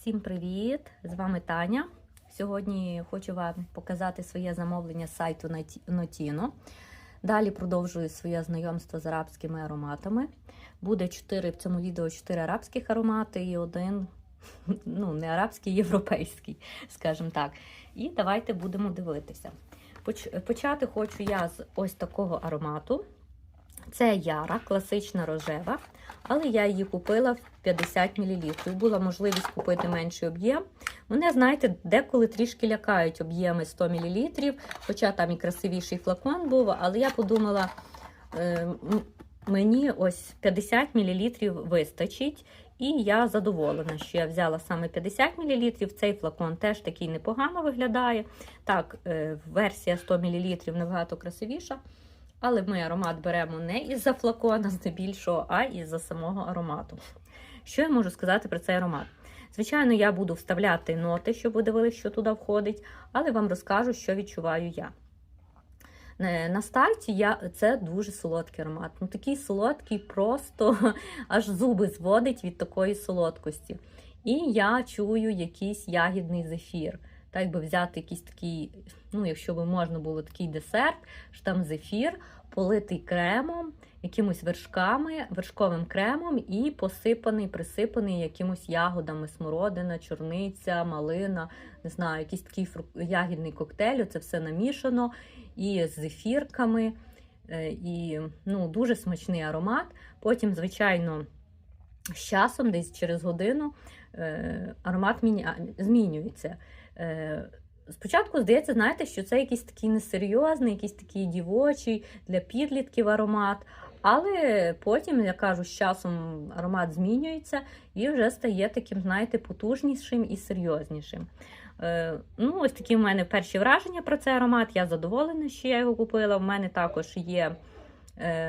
Всім привіт! З вами Таня. Сьогодні хочу вам показати своє замовлення з сайту Notino. Далі продовжую своє знайомство з арабськими ароматами. Буде 4 в цьому відео 4 арабських аромати і один ну, не арабський, європейський, скажімо так. І давайте будемо дивитися. Почати хочу я з ось такого аромату. Це Яра, класична рожева, але я її купила в 50 мл. Була можливість купити менший об'єм. Мене, знаєте, деколи трішки лякають об'єми 100 мл, хоча там і красивіший флакон був, але я подумала, е, мені ось 50 мл вистачить. І я задоволена, що я взяла саме 50 мл. Цей флакон теж такий непогано виглядає. Так, е, версія 100 мл набагато красивіша. Але ми аромат беремо не із-за флакона, здебільшого, а із-за самого аромату. Що я можу сказати про цей аромат? Звичайно, я буду вставляти ноти, щоб ви дивилися, що туди входить, але вам розкажу, що відчуваю я. Е, На старті я, це дуже солодкий аромат. Ну, такий солодкий, просто аж зуби зводить від такої солодкості. І я чую якийсь ягідний зефір. Так би взяти якийсь такий, ну, якщо би можна було такий десерт, що там зефір, политий кремом, якимось вершками, вершковим кремом і посипаний, присипаний якимось ягодами, смородина, чорниця, малина, не знаю, якийсь такий ягідний коктейль, це все намішано і з зефірками, е, і ну, дуже смачний аромат. Потім, звичайно, з часом, десь через годину, е, аромат змінюється. Е, Спочатку здається, знаєте, що це якийсь такий несерйозний, якийсь такий дівочий для підлітків аромат. Але потім, я кажу, з часом аромат змінюється і вже стає таким, знаєте, потужнішим і серйознішим. Е, ну, ось такі в мене перші враження про цей аромат. Я задоволена, що я його купила. У мене також є в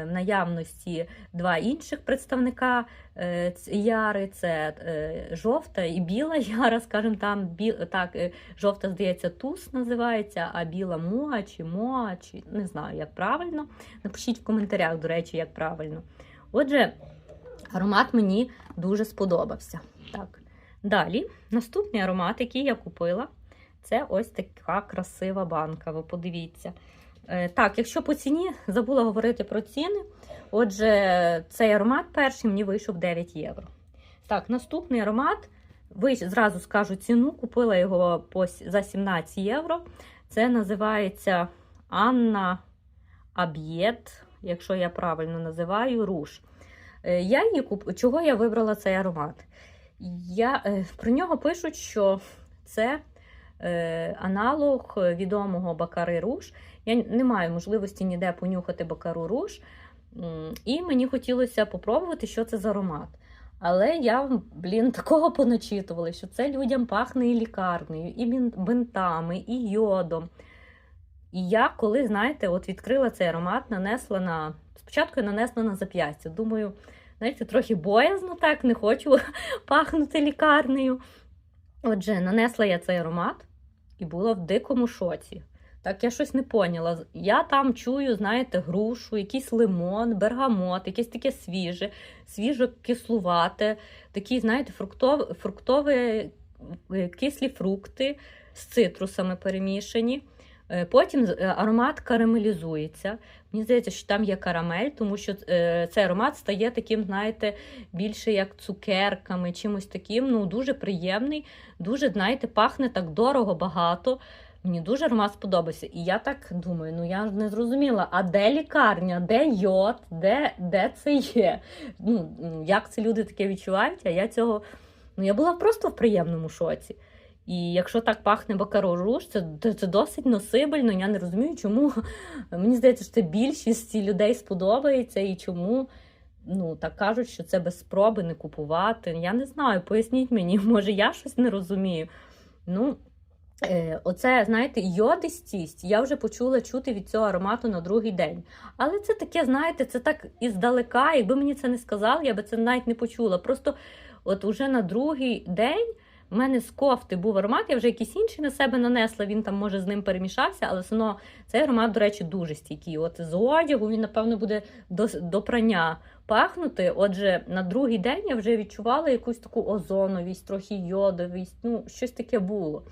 наявності два інших представника е, яри: це е, жовта і біла яра, скажімо там, так, е, жовта, здається, туз називається, а біла муа чи моа, чи не знаю, як правильно. Напишіть в коментарях, до речі, як правильно. Отже, аромат мені дуже сподобався. Так. Далі, наступний аромат, який я купила, це ось така красива банка. Ви подивіться. Е, Так, якщо по ціні забула говорити про ціни. Отже, цей аромат перший мені вийшов 9 євро. Так, наступний аромат. Ви зразу скажу ціну, купила його за 17 євро. Це називається Анна Аб'єт, якщо я правильно називаю, руш. Е, Я її куп... Чого я вибрала цей аромат? Я, е, про нього пишуть, що це аналог відомого Бакари Руш. Я не маю можливості ніде понюхати Бакару Руш. І мені хотілося попробувати, що це за аромат. Але я, блін, такого поначитувала, що це людям пахне і лікарнею, і бинтами, і йодом. І я, коли, знаєте, от відкрила цей аромат, нанесла на. Спочатку я нанесла на зап'ястя. Думаю, знаєте, трохи боязно так, не хочу пахнути лікарнею. Отже, нанесла я цей аромат і була в дикому шоці. Так, я щось не поняла. Я там чую, знаєте, грушу, якийсь лимон, бергамот, якесь таке свіже, свіжо кислувате, такі, знаєте, фруктові, фруктові е, кислі фрукти з цитрусами перемішані. Е, Потім е, аромат карамелізується. Мені здається, що там є карамель, тому що цей аромат стає таким, знаєте, більше як цукерками, чимось таким. Ну, дуже приємний, дуже, знаєте, пахне так дорого, багато. Мені дуже аромат сподобався. І я так думаю, ну я не зрозуміла, а де лікарня, де йод, де, де це є? Ну, як це люди таке відчувають? А я цього. Ну, я була просто в приємному шоці. І якщо так пахне Бакаро Руш, це, це, досить носибельно. Я не розумію, чому мені здається, що це більшості людей сподобається і чому. Ну, так кажуть, що це без спроби не купувати. Я не знаю, поясніть мені, може я щось не розумію. Ну, оце, знаєте, йодистість я вже почула чути від цього аромату на другий день. Але це таке, знаєте, це так іздалека. Якби мені це не сказали, я би це навіть не почула. Просто от уже на другий день. У мене з кофти був аромат, я вже якийсь інший на себе нанесла, він там, може, з ним перемішався, але все одно цей аромат, до речі, дуже стійкий. От з одягу він, напевно, буде до, до прання пахнути. Отже, на другий день я вже відчувала якусь таку озоновість, трохи йодовість, ну, щось таке було.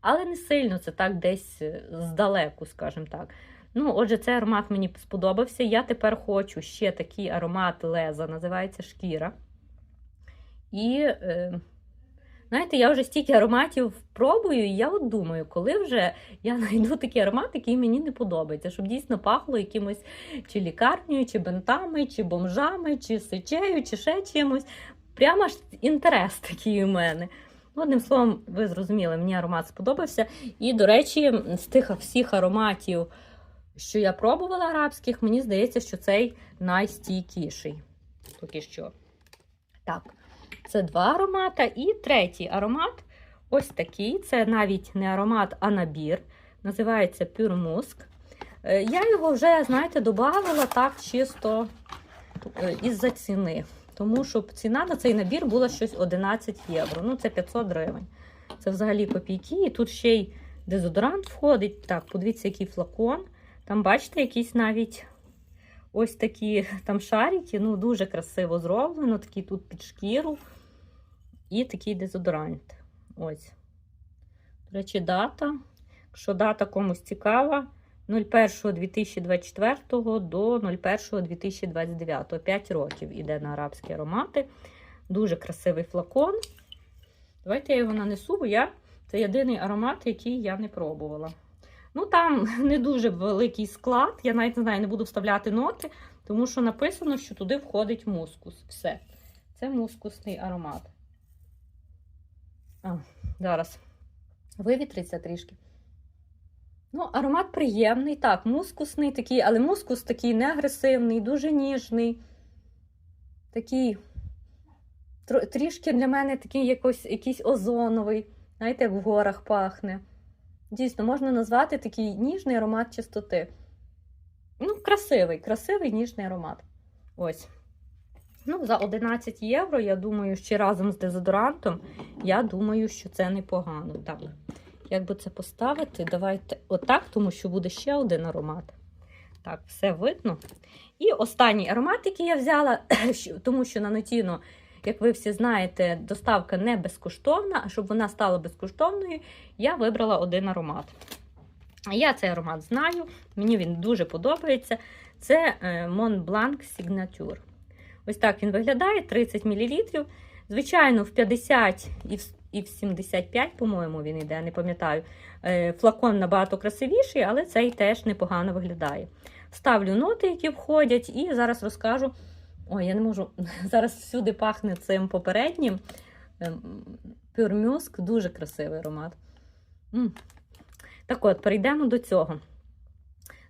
Але не сильно це так десь е, здалеку, скажімо так. Ну, отже, цей аромат мені сподобався. Я тепер хочу ще такий аромат леза, називається шкіра. І, е, знаєте, я вже стільки ароматів пробую, і я от думаю, коли вже я знайду такий аромат, який мені не подобається, щоб дійсно пахло якимось чи лікарнею, чи бентами, чи бомжами, чи сечею, чи ще чимось. Прямо ж інтерес такий у мене. Ну, Одним словом, ви зрозуміли, мені аромат сподобався. І, до речі, з тих всіх ароматів, що я пробувала арабських, мені здається, що цей найстійкіший. Поки що. Так, це два аромата. І третій аромат ось такий. Це навіть не аромат, а набір. Називається Musk. Е, Я його вже, знаєте, додавала так чисто е, із-за ціни. Тому що ціна на цей набір була щось 11 євро. Ну, це 500 гривень. Це взагалі копійки. І тут ще й дезодорант входить. Так, подивіться, який флакон. Там, бачите, якісь навіть ось такі там шарики. Ну, дуже красиво зроблено. Такий тут під шкіру. І такий дезодорант. Ось. До речі, дата. Якщо дата комусь цікава, 01.2024 до 01.2029. 5 років іде на арабські аромати. Дуже красивий флакон. Давайте я його нанесу, бо я це єдиний аромат, який я не пробувала. Ну, там не дуже великий склад. Я навіть не знаю, не буду вставляти ноти, тому що написано, що туди входить мускус. Все. Це мускусний аромат. А, зараз вивітриться трішки. Ну, аромат приємний, так, мускусний такий, але мускус такий не агресивний, дуже ніжний. Такий трішки для мене такий якось, якийсь озоновий. Знаєте, як в горах пахне. Дійсно, можна назвати такий ніжний аромат чистоти. Ну, красивий, красивий ніжний аромат. Ось. Ну, за 11 євро, я думаю, ще разом з дезодорантом, я думаю, що це непогано. Так. Як би це поставити? Давайте отак, тому що буде ще один аромат. Так, все видно. І останній аромат, який я взяла, тому що на Нотіно, як ви всі знаєте, доставка не безкоштовна, а щоб вона стала безкоштовною, я вибрала один аромат. Я цей аромат знаю, мені він дуже подобається. Це Mont Blanc Signature. Ось так він виглядає: 30 мл. Звичайно, в 50 і в і в 75, по-моєму, він йде, не пам'ятаю. Флакон набагато красивіший, але цей теж непогано виглядає. Ставлю ноти, які входять, і зараз розкажу. Ой, я не можу. Зараз всюди пахне цим попереднім. Pure Musk, дуже красивий аромат. Так от, перейдемо до цього.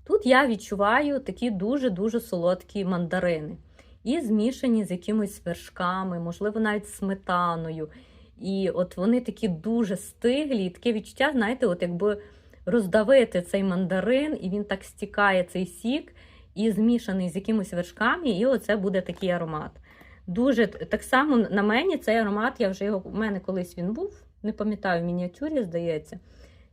Тут я відчуваю такі дуже-дуже солодкі мандарини. І змішані з якимись вершками, можливо, навіть сметаною. І от вони такі дуже стиглі, і таке відчуття, знаєте, от якби роздавити цей мандарин, і він так стікає цей сік, і змішаний з якимись вершками, і оце буде такий аромат. Дуже так само на мені цей аромат, я вже його у мене колись він був, не пам'ятаю, в мініатюрі, здається,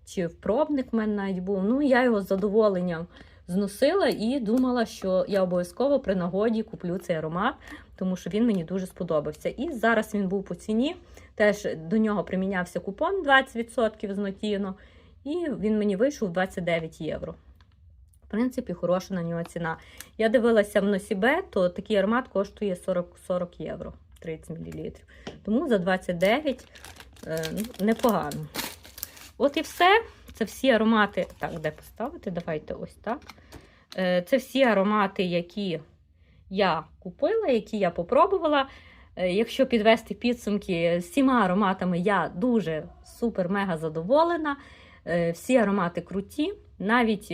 чи в пробник в мене навіть був. Ну, я його з задоволенням зносила і думала, що я обов'язково при нагоді куплю цей аромат, тому що він мені дуже сподобався. І зараз він був по ціні. Теж до нього примінявся купон 20% з Нотіно, і він мені вийшов 29 євро. В принципі, хороша на нього ціна. Я дивилася в Носібе, то такий аромат коштує 40 40 євро 30 мл. Тому за 29 е, непогано. От і все. Це всі аромати. Так, де поставити? Давайте ось так. Е, це всі аромати, які я купила, які я попробувала. Е, якщо підвести підсумки, з всіма ароматами я дуже супер-мега задоволена. Е, всі аромати круті. Навіть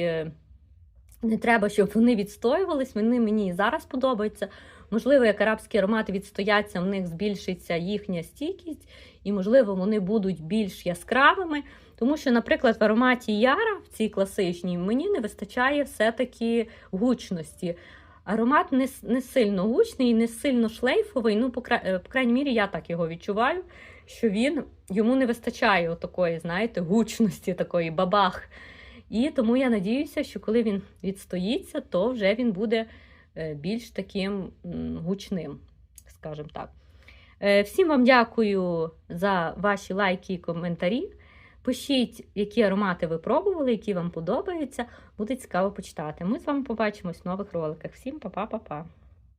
не треба, щоб вони відстоювались. Вони мені зараз подобаються. Можливо, як арабські аромати відстояться, в них збільшиться їхня стійкість, і, можливо, вони будуть більш яскравими. Тому що, наприклад, в ароматі Яра, в цій класичній, мені не вистачає все-таки гучності. Аромат не не сильно гучний, не сильно шлейфовий. Ну, по, край, по крайній мірі, я так його відчуваю, що він йому не вистачає такої, знаєте, гучності, такої бабах. І тому я надіюся, що коли він відстоїться, то вже він буде е, більш таким гучним, скажімо так. Е, Всім вам дякую за ваші лайки і коментарі. Пишіть, які аромати ви пробували, які вам подобаються. Буде цікаво почитати. Ми з вами побачимось в нових роликах. Всім па-па-па-па!